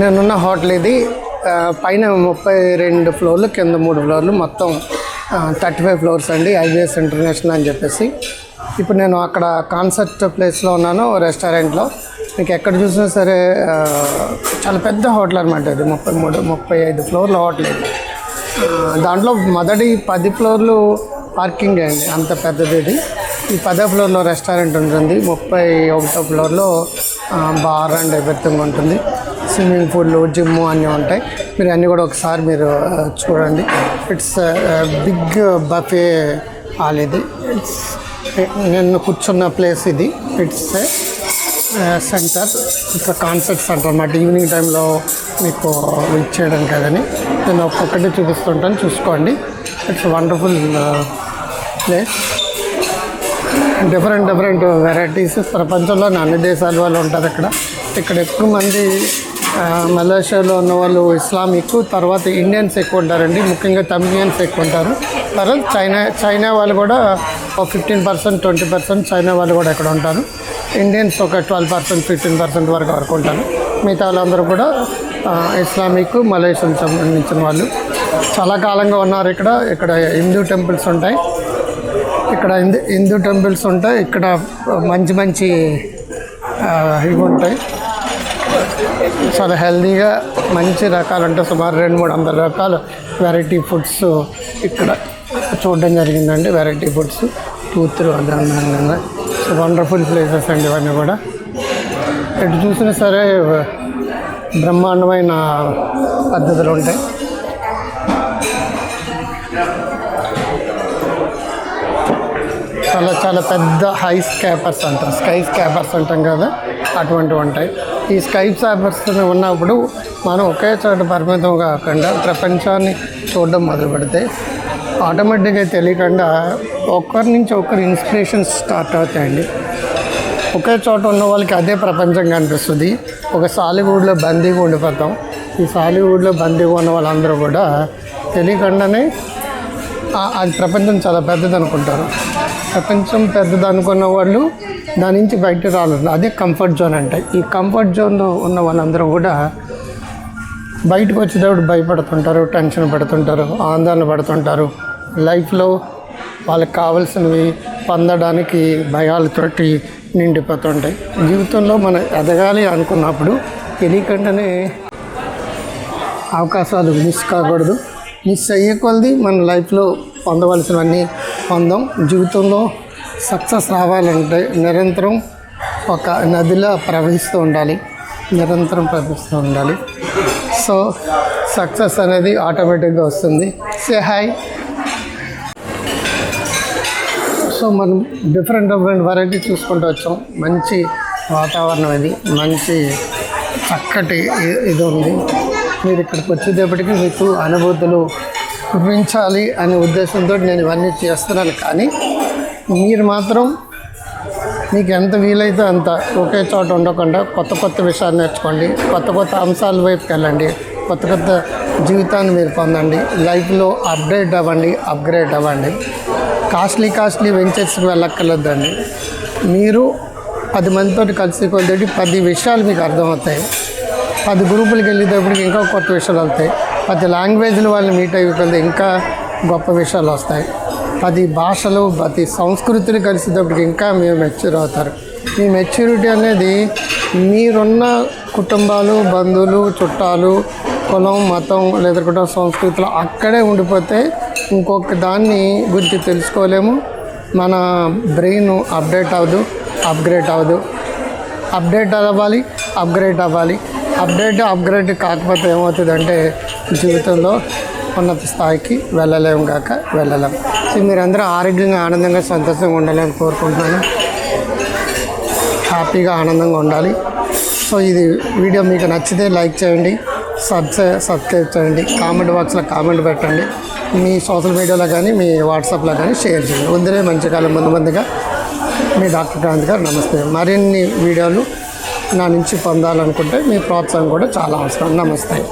నేనున్న హోటల్ ఇది. పైన ముప్పై రెండు ఫ్లోర్లు కింద మూడు ఫ్లోర్లు మొత్తం థర్టీ ఫైవ్ ఫ్లోర్స్ అండి ఐబిఎస్ ఇంటర్నేషనల్ అని చెప్పేసి. ఇప్పుడు నేను అక్కడ కాన్సర్ట్ ప్లేస్లో ఉన్నాను రెస్టారెంట్లో. మీకు ఎక్కడ చూసినా సరే చాలా పెద్ద హోటల్ అనమాట ఇది. ముప్పై మూడు ముప్పై ఐదు ఫ్లోర్ల హోటల్ ఇది. దాంట్లో మొదటి పది ఫ్లోర్లు పార్కింగ్ అండి అంత పెద్దది ఇది. ఈ పదో ఫ్లోర్లో రెస్టారెంట్ ఉంటుంది ముప్పై ఒకటో ఫ్లోర్లో బార్ అండ్ ఎవ్రీథింగ్ ఉంటుంది. స్విమ్మింగ్ పూల్లు జిమ్ అన్నీ ఉంటాయి. మీరు అన్నీ కూడా ఒకసారి మీరు చూడండి. ఇట్స్ బిగ్ బఫే హాల్ ఇది. ఇట్స్ నేను కూర్చున్న ప్లేస్ ఇది. It's centre it's concert centre అన్నమాట. ఈవినింగ్ టైంలో మీకు ఇచ్చేయడం కదని. నేను ఒక్కొక్కటి చూపిస్తుంటాను. చూసుకోండి. It's wonderful place different different varieties ప్రపంచంలోని అన్ని దేశాల వాళ్ళు ఉంటారు ఇక్కడ ఇక్కడ ఎక్కువ మంది మలేషియాలో ఉన్న వాళ్ళు ఇస్లామిక్ తర్వాత ఇండియన్స్ ఎక్కువ ఉంటారండి. ముఖ్యంగా తమిళియన్స్ ఎక్కువ ఉంటారు. తర్వాత చైనా చైనా వాళ్ళు కూడా ఒక fifteen percent twenty percent China వాళ్ళు కూడా ఇక్కడ ఉంటారు. ఇండియన్స్ ఒక ట్వెల్వ్ పర్సెంట్ ఫిఫ్టీన్ పర్సెంట్ వరకు వరకు ఉంటారు. మిగతా వాళ్ళందరూ కూడా ఇస్లామిక్ మలేషియన్ సంబంధించిన వాళ్ళు. చాలా కాలంగా ఉన్నారు ఇక్కడ. ఇక్కడ హిందూ టెంపుల్స్ ఉంటాయి. ఇక్కడ హిందూ హిందూ టెంపుల్స్ ఉంటాయి. ఇక్కడ మంచి మంచి ఇవి ఉంటాయి. చాలా హెల్దీగా మంచి రకాలు అంటే సుమారు రెండు మూడు వందల రకాల వెరైటీ ఫుడ్స్ ఇక్కడ చూడడం జరిగిందండి. వెరైటీ ఫుడ్స్ కూతురు అది అన్నాను సో వండర్ఫుల్ ప్లేసెస్ అండి ఇవన్నీ కూడా. ఎటు చూసినా సరే బ్రహ్మాండమైన పద్ధతులు ఉంటాయి. చాలా చాలా పెద్ద హై స్కాపర్స్ అంటారు. స్కై స్కాపర్స్ అంటాం కదా అటువంటివి ఉంటాయి. ఈ స్కైప్ స్కాపర్స్ ఉన్నప్పుడు మనం ఒకే చోట పరిమితం కాకుండా ప్రపంచాన్ని చూడడం మొదలు పెడితే ఆటోమేటిక్గా తెలియకుండా ఒకరి నుంచి ఒకరి ఇన్స్పిరేషన్స్ స్టార్ట్ అవుతాయండి. ఒకే చోట ఉన్న వాళ్ళకి అదే ప్రపంచం కనిపిస్తుంది. ఒక సాలీవుడ్లో బందీగా ఉండిపోతాం. ఈ సాలీవుడ్లో బందీగా ఉన్న వాళ్ళందరూ కూడా తెలియకుండానే అది ప్రపంచం చాలా పెద్దది అనుకుంటారు ప్రపంచం పెద్దది అనుకున్న వాళ్ళు దాని నుంచి బయట రాలేదు. అదే కంఫర్ట్ జోన్ అంటే. ఈ కంఫర్ట్ జోన్లో ఉన్న వాళ్ళందరూ కూడా బయటకు వచ్చేటప్పుడు భయపడుతుంటారు టెన్షన్ పడుతుంటారు ఆందోళన పడుతుంటారు. లైఫ్లో వాళ్ళకి కావాల్సినవి పొందడానికి భయాలతోటి నిండిపోతుంటాయి. జీవితంలో మనం ఎదగాలి అనుకున్నప్పుడు తెలియకుండానే అవకాశాలు మిస్ కాకూడదు. మిస్ అయ్యే కొలది మన లైఫ్లో పొందవలసినవన్నీ పొందాం జీవితంలో సక్సెస్ రావాలంటే నిరంతరం ఒక నదిలా ప్రవహిస్తూ ఉండాలి. నిరంతరం ప్రవహిస్తూ ఉండాలి. సో సక్సెస్ అనేది ఆటోమేటిక్గా వస్తుంది. Say hi. సో మనం డిఫరెంట్ డిఫరెంట్ వెరైటీ చూసుకుంటూ వచ్చాం. మంచి వాతావరణం ఇది. మంచి చక్కటి ఇది ఉంది. మీరు ఇక్కడికి వచ్చేటప్పటికి మీకు అనుభూతులు చూపించాలి అనే ఉద్దేశంతో నేను ఇవన్నీ చేస్తున్నాను. కానీ మీరు మాత్రం మీకు ఎంత వీలైతే అంత ఒకే చోట ఉండకుండా కొత్త కొత్త విషయాలు నేర్చుకోండి కొత్త కొత్త అంశాల వైపు వెళ్ళండి కొత్త కొత్త జీవితాన్ని మీరు పొందండి లైఫ్లో అప్డేట్ అవ్వండి అప్గ్రేడ్ అవ్వండి. కాస్ట్లీ కాస్ట్లీ వెంచర్స్కి వెళ్ళక్కర్లేదండి. మీరు పది మందితో కలిసి కొద్ది పది విషయాలు మీకు అర్థమవుతాయి. పది గ్రూపులకి వెళ్ళేటప్పటికి ఇంకా కొత్త విషయాలు అవుతాయి పది లాంగ్వేజ్లు వాళ్ళు మీట్ అయ్యి ఇంకా గొప్ప విషయాలు వస్తాయి. పది భాషలు ప్రతి సంస్కృతులు కలిసేటప్పటికి ఇంకా మీరు మెచ్యూర్ అవుతారు. ఈ మెచ్యూరిటీ అనేది మీరున్న కుటుంబాలు బంధువులు చుట్టాలు కులం మతం లేదా కుటుంబ సంస్కృతిలో అక్కడే ఉండిపోతే ఇంకొక దాన్ని గురించి తెలుసుకోలేము. మన బ్రెయిన్ అప్డేట్ అవ్వదు అప్గ్రేడ్ అవ్వదు. అప్డేట్ అవ్వాలి అప్గ్రేడ్ అవ్వాలి. అప్డేట్ అప్గ్రేడ్ కాకపోతే ఏమవుతుందంటే జీవితంలో ఉన్నత స్థాయికి వెళ్ళలేము కాక వెళ్ళలేం. సో మీరందరూ ఆరోగ్యంగా ఆనందంగా సంతోషంగా ఉండాలని కోరుకుంటున్నాను. హ్యాపీగా ఆనందంగా ఉండాలి. సో ఇది వీడియో మీకు నచ్చితే లైక్ చేయండి సబ్స్క్రై సబ్స్క్రైబ్ చేయండి కామెంట్ బాక్స్లో కామెంట్ పెట్టండి. మీ సోషల్ మీడియాలో కానీ మీ వాట్సాప్లో కానీ షేర్ చేయండి. ఉందిరే మంచి కాలం ముందు ముందుగా మీ డాక్టర్ క్రాంతి గారు నమస్తే. మరిన్ని వీడియోలు నా నుంచి పొందాలనుకుంటే మీ ప్రోత్సాహం కూడా చాలా అవసరం. నమస్తే.